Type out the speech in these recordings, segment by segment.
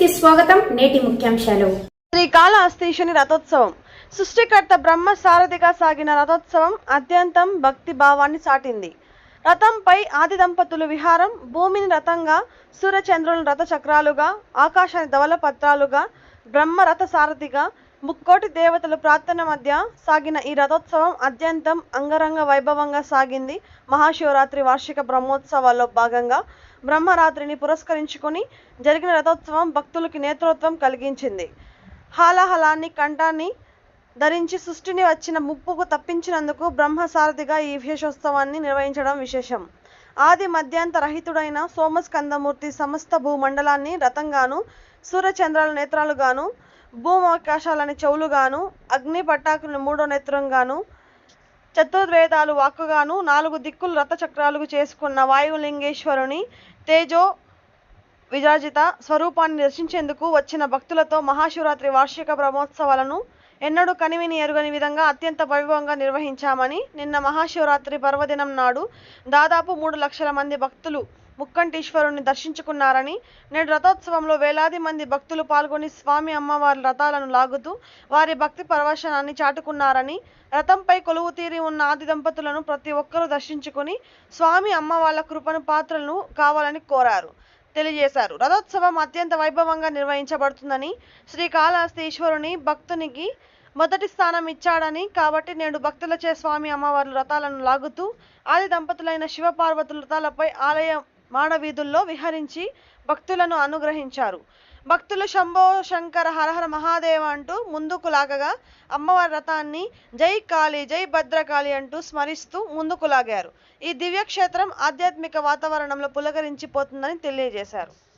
కి స్వాగతం నేటి ముఖ్యాంశాలు. శ్రీకాళహస్తీశుని రథోత్సవం. సృష్టికర్త బ్రహ్మ సారథిగా సాగిన రథోత్సవం అత్యంతం భక్తి భావాన్ని సాటింది రథంపై ఆది దంపతులు విహారం భూమిని రథంగా సూర్యచంద్రులను రథ చక్రాలుగా ఆకాశాన్ని ధవల పత్రాలుగా బ్రహ్మ రథ సారథిగా ముక్కోటి దేవతల ప్రార్థన మధ్య సాగిన ఈ రథోత్సవం అత్యంతం అంగరంగ వైభవంగా సాగింది. మహాశివరాత్రి వార్షిక బ్రహ్మోత్సవాల్లో భాగంగా బ్రహ్మరాత్రిని పురస్కరించుకుని జరిగిన రథోత్సవం భక్తులకి నేత్రోత్వం కలిగించింది. హాలాహలాన్ని కంఠాన్ని ధరించి సృష్టిని వచ్చిన ముప్పుకు తప్పించినందుకు బ్రహ్మసారథిగా ఈ విశేషోత్సవాన్ని నిర్వహించడం విశేషం. ఆది మధ్యాంత రహితుడైన సోమస్కందమూర్తి సమస్త భూమండలాన్ని రథంగాను సూర్యచంద్రాల నేత్రాలుగాను భూమవకాశాలని చెవులుగాను అగ్ని పట్టాకుని మూడో నేత్రంగాను చతుర్వేదాలు వాక్కుగాను నాలుగు దిక్కులు రథ చక్రాలుగు చేసుకున్న వాయులింగేశ్వరుని తేజో విరాజిత స్వరూపాన్ని దర్శించేందుకు వచ్చిన భక్తులతో మహాశివరాత్రి వార్షిక బ్రహ్మోత్సవాలను ఎన్నడూ కనివిని ఎరుగని విధంగా అత్యంత వైభవంగా నిర్వహించామని నిన్న మహాశివరాత్రి పర్వదినం నాడు దాదాపు మూడు లక్షల మంది భక్తులు ముక్కంటీశ్వరుని దర్శించుకున్నారని నేడు రథోత్సవంలో వేలాది మంది భక్తులు పాల్గొని స్వామి అమ్మవారి రథాలను లాగుతూ వారి భక్తి పరవశనాన్ని చాటుకున్నారని రథంపై కొలువు తీరి ఉన్న ఆది దంపతులను ప్రతి ఒక్కరూ దర్శించుకుని స్వామి అమ్మవార్ల కృపను పాత్రలను కావాలని కోరారు. తెలియజేశారు. రథోత్సవం అత్యంత వైభవంగా నిర్వహించబడుతుందని శ్రీకాళహస్తీశ్వరుని భక్తునికి మొదటి స్థానం ఇచ్చాడని కాబట్టి నేడు భక్తులచే స్వామి అమ్మవార్ల రథాలను లాగుతూ ఆది దంపతులైన శివపార్వతుల రథాలపై ఆలయం మాడవీధుల్లో విహరించి భక్తులను అనుగ్రహించారు. భక్తులు శంభో శంకర హరహర మహాదేవ అంటూ ముందుకు లాగగా అమ్మవారి రథాన్ని జై కాళీ జై భద్రకాళి అంటూ స్మరిస్తూ ముందుకు లాగారు. ఈ దివ్యక్షేత్రం ఆధ్యాత్మిక వాతావరణంలో పులకరించిపోతుందని తెలియజేశారు.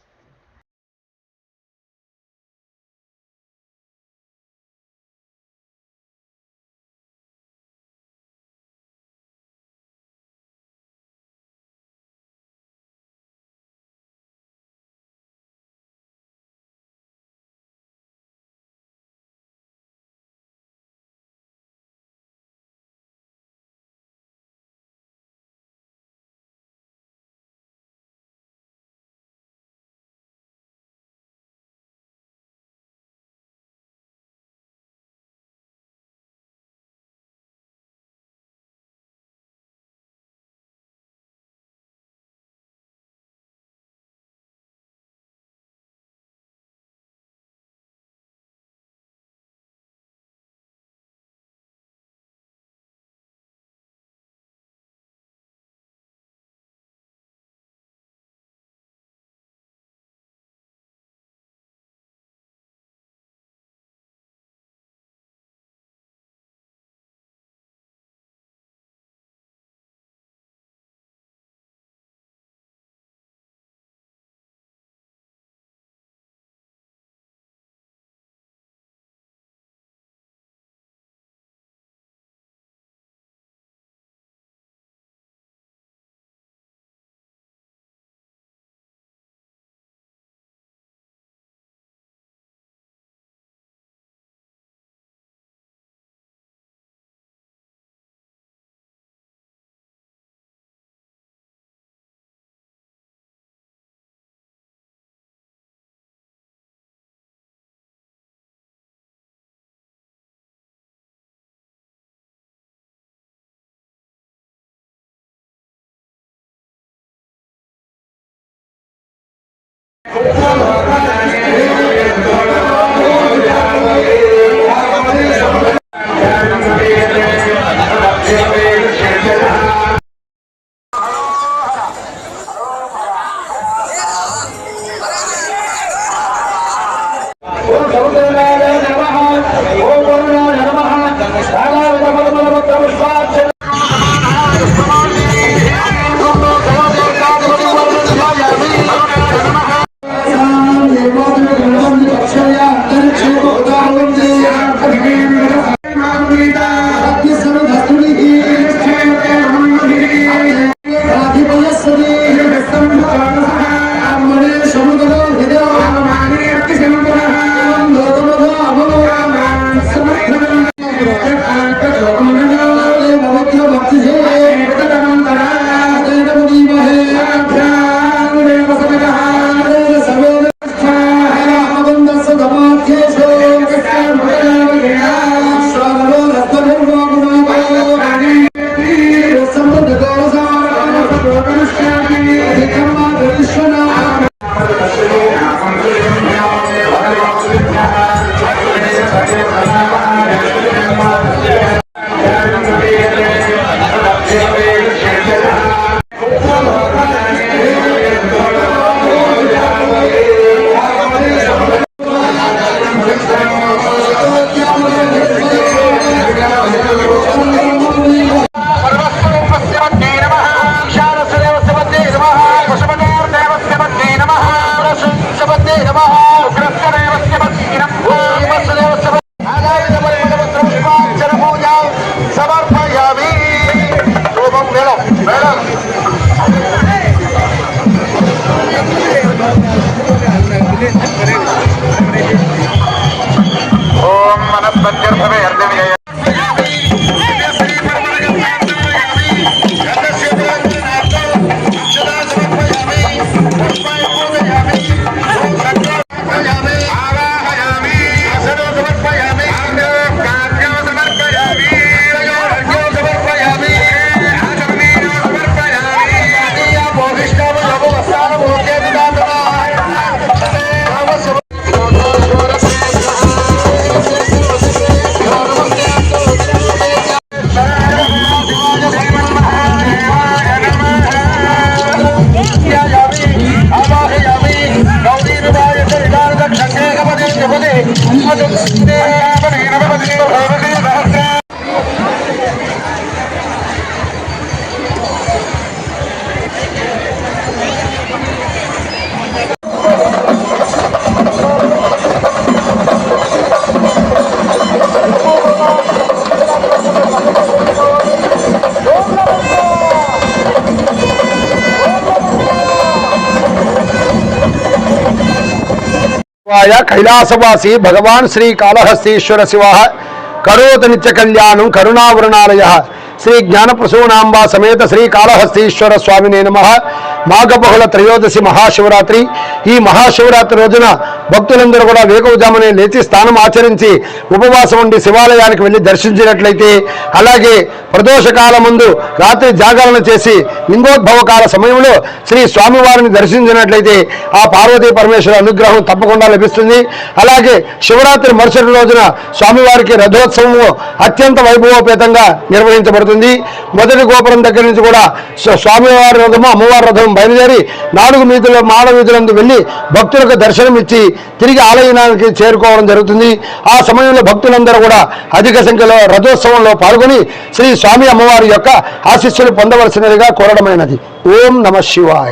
Come. Come on. భవతి శివాయ కైలాసవాసి భగవాన్ శ్రీ కాళహస్తీశ్వర శివ కరోత నిత్య కళ్యాణం కరుణావరణాలయ శ్రీ జ్ఞానప్రసూనాంబ సమేత శ్రీ కాళహస్తీశ్వర స్వామినే నమ. మాఘబహుళ త్రయోదశి మహాశివరాత్రి. ఈ మహాశివరాత్రి రోజున భక్తులందరూ కూడా వేకువజామునే లేచి స్నానం ఆచరించి ఉపవాసం ఉండి శివాలయానికి వెళ్ళి దర్శించినట్లయితే అలాగే ప్రదోషకాల ముందు రాత్రి జాగరణ చేసి లింగోద్భవ కాల సమయంలో శ్రీ స్వామివారిని దర్శించినట్లయితే ఆ పార్వతీ పరమేశ్వర అనుగ్రహం తప్పకుండా లభిస్తుంది. అలాగే శివరాత్రి మరుసటి రోజున స్వామివారికి రథోత్సవము అత్యంత వైభవోపేతంగా నిర్వహించబడుతుంది. మొదటి గోపురం దగ్గర నుంచి కూడా స్వామివారి రథము అమ్మవారి రథం బయలుదేరి నాలుగు వీధుల మాల వీధులందు వెళ్ళి భక్తులకు దర్శనం ఇచ్చి తిరిగి ఆలయానికి చేరుకోవడం జరుగుతుంది. ఆ సమయంలో భక్తులందరూ కూడా అధిక సంఖ్యలో రథోత్సవంలో పాల్గొని శ్రీ స్వామి అమ్మవారి యొక్క ఆశీస్సులు పొందవలసినదిగా కోరడమైనది. ఓం నమ శివాయ.